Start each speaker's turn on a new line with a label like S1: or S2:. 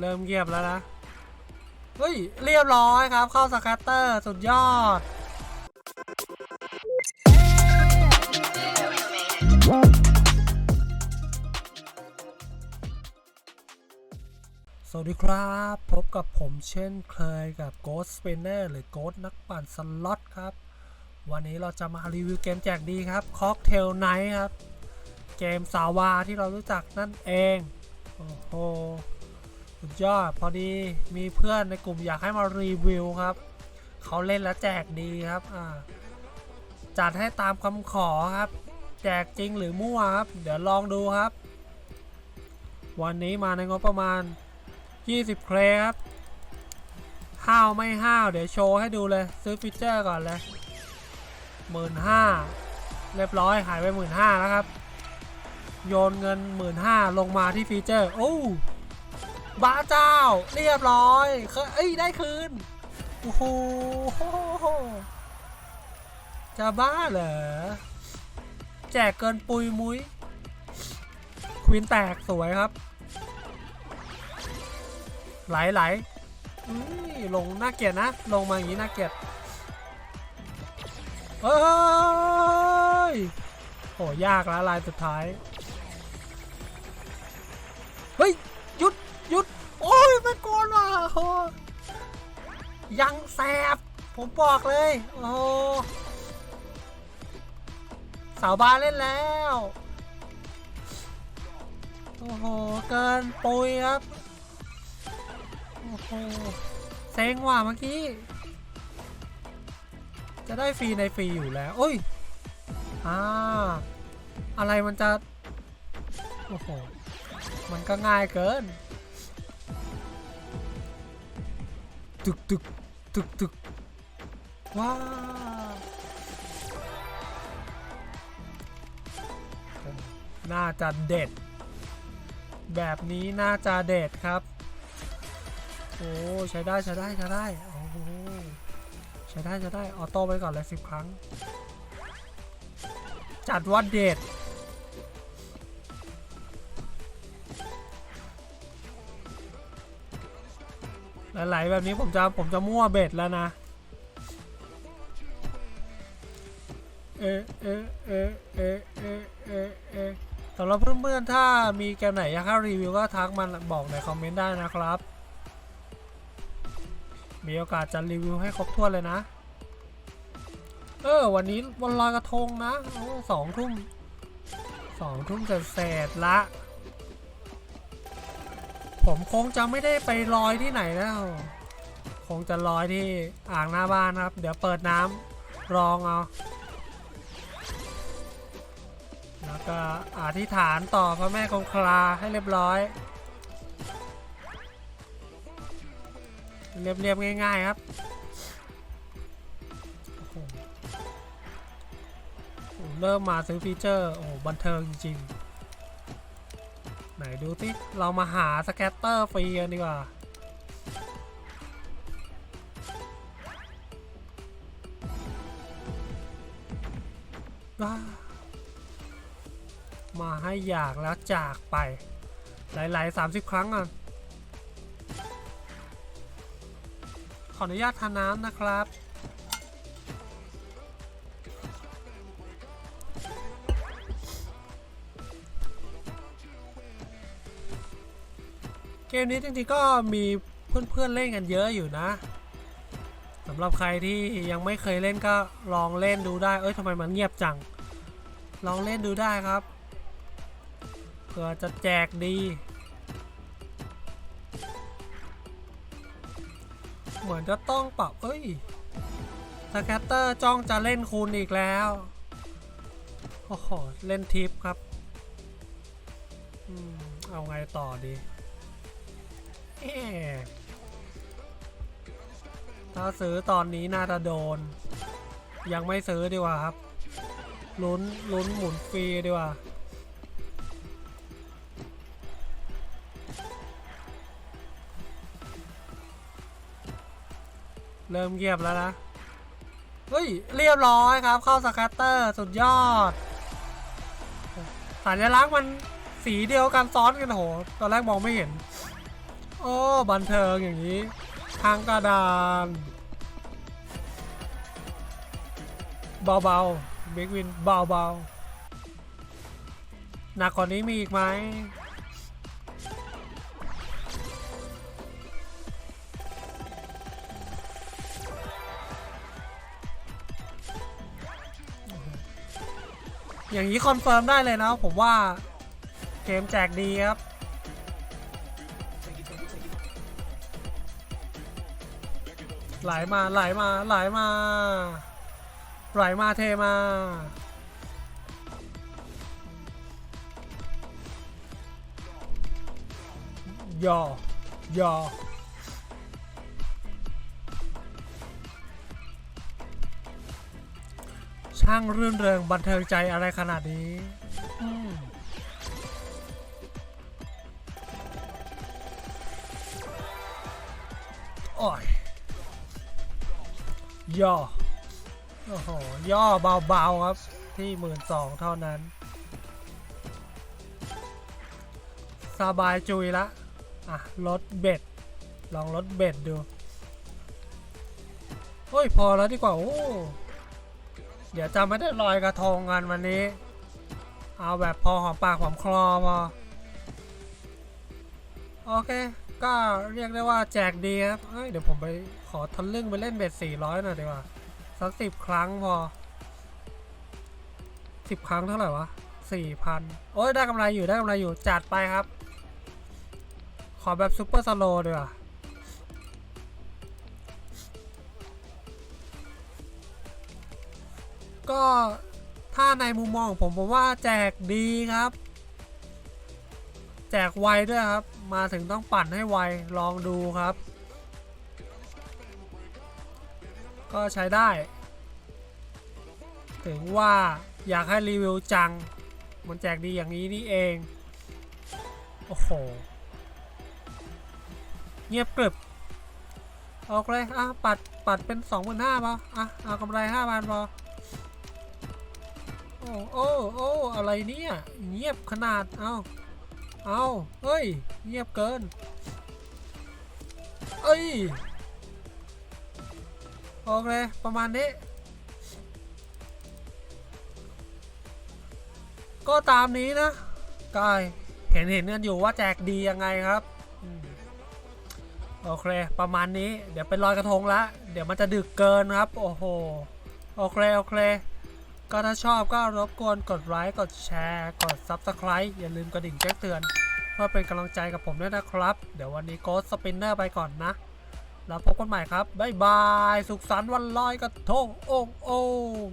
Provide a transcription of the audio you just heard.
S1: เริ่มเงียบแล้วนะ เฮ้ย เรียบร้อยครับ เข้าสแคตเตอร์ สุดยอดสวัสดีครับ พบกับผมเช่นเคยกับ Ghost Spinner หรือ Ghost นักปั่นสล็อตครับ วันนี้เราจะมารีวิวเกมแจกดีครับ Cocktail Night ครับ เกมสาวาที่เรารู้จักนั่นเอง โอ้โห สุดยอดพอดีมีเพื่อนในกลุ่มอยากให้มารีวิวครับ เขาเล่นแล้วแจกดีครับอ่าจัดให้ตามคำขอครับ แจกจริงหรือมั่วครับ เดี๋ยวลองดูครับ วันนี้มาในงบประมาณ 20 เครครับห้าวไม่ห้าวเดี๋ยวโชว์ให้ดูเลยซื้อฟีเจอร์ก่อนเลยหมื่นห้าเรียบร้อยหายไปหมื่นห้าแล้วครับ โยนเงินหมื่นห้าลงมาที่ฟีเจอร์ โอ้ บ้าเจ้า เรียบร้อยเอ้ยได้คืน โอ้โห จะบ้าเหรอ แจกเกินปุยมุ้ย ควีนแตกสวยครับ ไหลไหลลงน่าเกลียดนะ ลงมาอย่างนี้น่าเกลียดเฮ้ยโหยากแล้วลายสุดท้าย เฮ้ย โอ้ยังแสบ ผมบอกเลย โอ้โหสาวบาเล่นแล้ว โอ้โห เกินปุยครับ โอ้โหเซ็งว่ะเมื่อกี้ จะได้ฟรีในฟรีอยู่แล้วโอ้ยอ่าอะไรมันจะ โอ้โห มันก็ง่ายเกิน ตึกตึกตึกตึกว้าน่าจะเด็ด แบบนี้น่าจะเด็ดครับ โอ้ใช้ได้ใช้ได้ใช้ได้โอ้ใช้ได้ใช้ได้ออโต้ไปก่อนเลยสิบครั้ง จัดว่าเด็ด หลายแบบนี้ผมจะผมจะมั่วเบ็ดแล้วนะ เอะเอะเอะเอะเอะเอะเอะสำหรับเพื่อนๆถ้ามีเกมไหนอยากให้รีวิวก็ทักมาบอกในคอมเมนต์ได้นะครับ มีโอกาสจะรีวิวให้ครบถ้วนเลยนะ เออ วันนี้วันลอยกระทงนะสองทุ่มสองทุ่มเสร็จละ ผมคงจะไม่ได้ไปลอยที่ไหนแล้ว คงจะลอยที่อ่างหน้าบ้านครับ เดี๋ยวเปิดน้ำรองเอา แล้วก็อธิษฐานต่อพระแม่คงคลาให้เรียบร้อย เรียบๆง่าย ๆครับเริ่มมาซื้อฟีเจอร์ โอ้บันเทิงจริงๆ ไหนดูสิเรามาหาสแกตเตอร์ฟรีกันดีกว่าว้ามาให้อยากแล้วจากไป หลายๆ 30 ครั้งอะ ขออนุญาตทานน้ำนะครับ เกมนี้จริงๆก็มีเพื่อนๆเล่นกันเยอะอยู่นะสำหรับใครที่ยังไม่เคยเล่นก็ลองเล่นดูได้ เอ้ยทำไมมันเงียบจัง ลองเล่นดูได้ครับเผื่อจะแจกดี เหมือนจะต้องปรับเอ้ยสแคตเตอร์จ้องจะเล่นคูณอีกแล้ว โอ้โห เล่นทิปครับอเอาไงต่อดี ถ้าซื้อตอนนี้น่าจะโดน ยังไม่ซื้อดีกว่าครับ ลุ้นลุ้นหมุนฟรีดีกว่า เริ่มเงียบแล้วนะ เฮ้ย เรียบร้อยครับ เข้าสแคตเตอร์สุดยอด สัญลักษณ์มันสีเดียวกันซ้อนกันโห ตอนแรกมองไม่เห็น โอ้บันเทิงอย่างนี้ทางกระดาน เบาๆบิ๊กวินเบาๆหนักกว่านี้มีอีกไหมอย่างนี้คอนเฟิร์มได้เลยนะผมว่าเกมแจกดีครับ ไหลมาไหลมาไหลมาไหลมาเทมาย่อย่อช่างรื่นเริงบันเทิงใจอะไรขนาดนี้ โอ้ย ย่อ โอ้โห ย่อเบาๆครับ ที่หมื่นสองเท่านั้น สบายจุยละ อะ ลดเบ็ด ลองลดเบ็ดดูเฮ้ย พอแล้วดีกว่า โอ้ เดี๋ยวจะไม่ได้ลอยกระทงกันวันนี้ เอาแบบพอหอมปากหอมคลอพอ โอเค ก็เรียกได้ว่าแจกดีครับเเดี๋ยวผมไป ขอทะลึ่งไปเล่นเบ็ด400หน่อยดีกว่าสักสิบครั้งพอสิบครั้งเท่าไหร่วะสี่พันโอ้ยได้กำไรอยู่ได้กำไรอยู่จัดไปครับ ขอแบบซูเปอร์สโลดีกว่าก็ถ้าในมุมมองของผมผมว่าแจกดีครับ แจกไวด้วยครับ มาถึงต้องปั่นให้ไวลองดูครับ ก็ใช้ได้ ถึงว่าอยากให้รีวิวจัง มันแจกดีอย่างนี้นี่เอง โอ้โห เงียบกริบออกเลยอะปัด ปัดเป็นสองหมื่นห้าพออะ เอากำไรห้าพันพอ โอ้โอ้โอ้อะไรเนี่ย เงียบขนาด เอาเอาเฮ้ย เงียบเกิน เอ้ย โอเคประมาณนี้ ก็ตามนี้นะกายเห็นเห็นกันอยู่ว่าแจกดียังไงครับโอเค ประมาณนี้เดี๋ยวไปลอยกระทงละเดี๋ยวมันจะดึกเกินครับ โอ้โหโอเคโอเค ก็ถ้าชอบก็รบกวนกดไลค์กดแชร์กด Subscribe อย่าลืมกระดิ่งแจ้งเตือน เพื่อเป็นกำลังใจกับผมด้วยนะครับ เดี๋ยววันนี้โกสสปินเนอร์ไปก่อนนะ แล้วพบกันใหม่ครับ บ๊ายบาย สุขสันต์วันลอยกระทงโอ่งโอ่ง